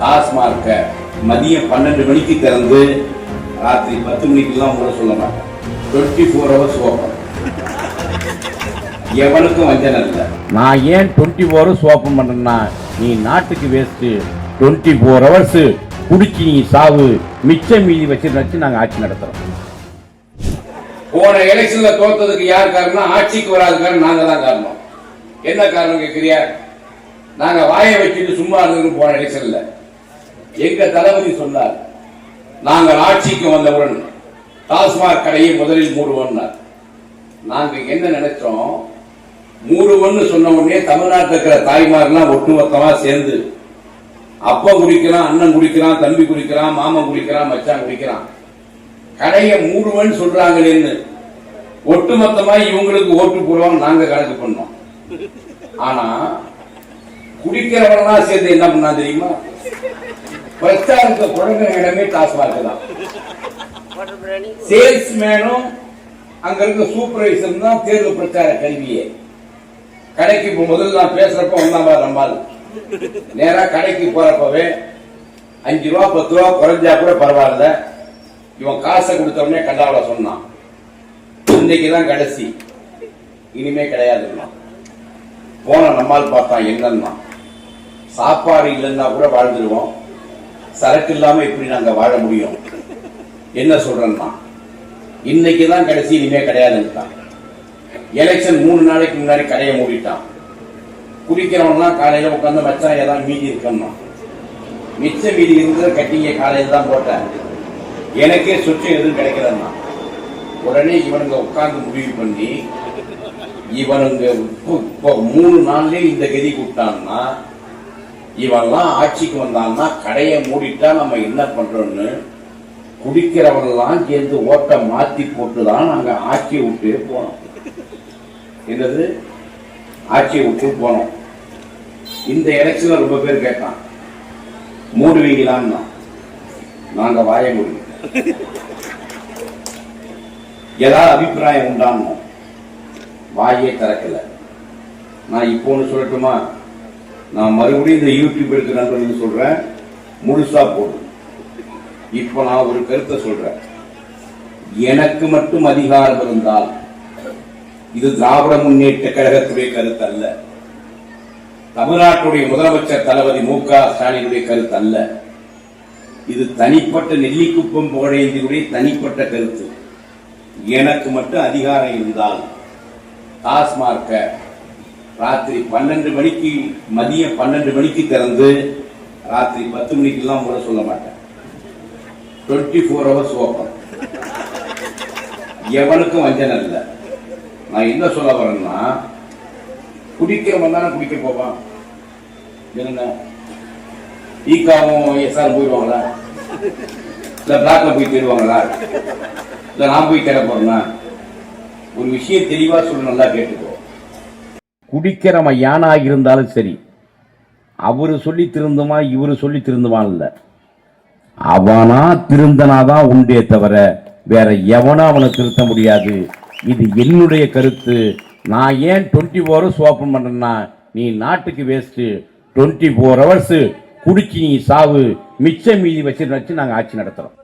டாஸ்மார்க்க மதியம் பன்னெண்டு மணிக்கு திறந்து ராத்திரி பத்து மணிக்கெல்லாம் மூட சொல்ல மாட்டேன். டுவெண்ட்டி ஃபோர் ஹவர்ஸ் ஓப்பன் எவனுக்கும் வஞ்சனை இல்லை. நான் ஏன் டுவெண்ட்டி ஃபோர் ஹவர்ஸ் ஓப்பன் பண்ணுறேன்னா நீ நாட்டுக்கு வேஸ்ட்டு டுவெண்ட்டி ஃபோர் ஹவர்ஸு குடிச்சு நீ சாவு மிச்சம் மீதி வச்சு வச்சு நாங்கள் ஆட்சி நடத்துகிறோம் போன எலெக்ஷன்ல தோத்ததுக்கு யார் காரணம்? ஆட்சிக்கு வராத காரணம் நாங்க தான் காரணம். என்ன காரணம் கேட்கிறியா நாங்க வாயை வச்சுட்டு சும்மா இருந்தது போன எலெக்ஷன்ல எங்க தளபதி சொன்னார் நாங்கள் ஆட்சிக்கு வந்தவுடன் டாஸ்மாக் கடையை முதலில் மூடுவோம்னார். நாங்க என்ன நினைச்சோம் மூடுவோம்னு சொன்ன உடனே தமிழ்நாட்டில் இருக்கிற தாய்மார்லாம் ஒட்டுமொத்தமா சேர்ந்து அப்பா குடிக்கிறான் அண்ணன் குடிக்கிறான் தம்பி குடிக்கிறான் மாமன் குடிக்கிறான் மச்சான் குடிக்கிறான் கடையை மூடுவேன்னு சொல்றாங்களேன்னு ஒட்டுமொத்தமா இவங்களுக்கு ஓட்டு போடுவோம் நாங்க கணக்கு பண்ணோம். ஆனா குடிக்கிறவனா சேர்ந்து என்ன பண்ணா தெரியுமா? பிரச்சாரத்தை குழந்தைங்க இடமே டாஸ்மாக் தான் சேல்ஸ்மேனும் அங்க இருக்க சூப்பர்வைசர் தான் தேர்தல் பிரச்சார கல்வியே. கடைக்கு இப்ப முதல்ல நான் பேசுறப்ப வந்தாம்பா நம்பால் நேரா கடைக்கு போறப்பவே அஞ்சு ரூபா பத்து ரூபா குறைஞ்சா கூட பரவாயில்ல. இவன் காசை கொடுத்தவனே உடனே சொன்னான். இன்னைக்கு தான் கடைசி. இனிமே கிடையாதுன்னா போன நம்மால் பார்த்தான் என்னன்னா சாப்பாடு இல்லைன்னா கூட வாழ்ந்துருவோம். சரக்கு இல்லாம எப்படி நாங்க வாழ முடியும்? என்ன சொல்றேன்னா இன்னைக்கு தான் கடைசி இனிமே கிடையாதுன்னுட்டான். எலெக்ஷன் மூணு நாளைக்கு முன்னாடி கடையை மூடிட்டான். குடிக்கிறவன்லாம் காலையில உட்காந்து மச்சான் ஏதாவது மீதி இருக்கணும் மிச்ச மீதி இருந்து கட்டிங்க காலையில தான் போட்டேன். எனக்கே சுற்றம் எதுவும் கிடைக்கலன்னா உடனே இவனுங்க உட்கார்ந்து முடிவு பண்ணி இவனுங்க இப்போ- மூணு நாள்லயே இந்த கதி கூப்பிட்டான்னா இவன்லாம் ஆட்சிக்கு வந்தான்னா கடையை மூடிட்டா நம்ம என்ன பண்றோம்னு குடிக்கிறவங்கெல்லாம் சேர்ந்து ஓட்டை மாத்தி போட்டு தான் நாங்க ஆட்சியை விட்டு போனோம் என்னது? ஆட்சியை விட்டு போனோம் இந்த எலெக்ஷன்ல ரொம்ப பேர் கேட்டான். மூடுவீங்களான்னா நாங்க வாய முடியும் ஏதாவது அபிப்பிராயம் உண்டானோம் வாயே திறக்கல. நான் இப்போ ஒன்று சொல்லட்டுமா? நான் மறுபடியும் இந்த யூடியூப் எடுக்க நண்பர்கள் சொல்றேன். முழுசா போடும் இப்போ நான் ஒரு கருத்தை சொல்றேன். எனக்கு மட்டும் அதிகாரம் இருந்தால் இது திராவிட முன்னேற்ற கழகத்துடைய கருத்து அல்ல தமிழ்நாட்டுடைய முதலமைச்சர் தளபதி மு க ஸ்டாலினுடைய கருத்து அல்ல இது தனிப்பட்ட நெல்லிக்குப்பம் புகழேந்தியுடைய தனிப்பட்ட கருத்து. எனக்கு மட்டும் அதிகாரம் இருந்தால் டாஸ்மார்க்கை ராத்திரி பன்னெண்டு மணிக்கு மதியம் பன்னெண்டு மணிக்கு திறந்து ராத்திரி பத்து மணிக்கெல்லாம் கூட சொல்ல மாட்டேன். டுவெண்ட்டி ஃபோர் ஹவர்ஸ் ஓப்பன் எவனுக்கும் வஞ்சனம் இல்லை. நான் என்ன சொல்ல வரேன்னா குடிக்கிறவன் தானே குடிக்க போவான். என்னங்க ஈக்காவும் எஸ்ஆர் போயிடுவாங்களா இல்ல பிளாக்ல போய் தேடுவாங்களா? இல்ல நான் போய் தேட போறேன்னா? ஒரு விஷயம் தெளிவா சொல்ல நல்லா கேட்டுக்கோ. குடிக்கிறவன் யானாக இருந்தாலும் சரி. அவர் சொல்லி திருந்துமா இவர் சொல்லி திருந்துமா இல்லை. அவனா திருந்தனாதான் உண்டே தவிர வேற எவனா அவனை திருத்த முடியாது. இது என்னுடைய கருத்து. நான் ஏன் டுவெண்ட்டி ஃபோர் ஹவர்ஸ் ஓப்பன் பண்ணுறேன்னா நீ நாட்டுக்கு வேஸ்ட்டு டுவெண்ட்டி ஃபோர் ஹவர்ஸு குடிச்சு நீ சாவு. மிச்சம் மீதி வச்சு வச்சு நாங்கள் ஆட்சி நடத்துகிறோம்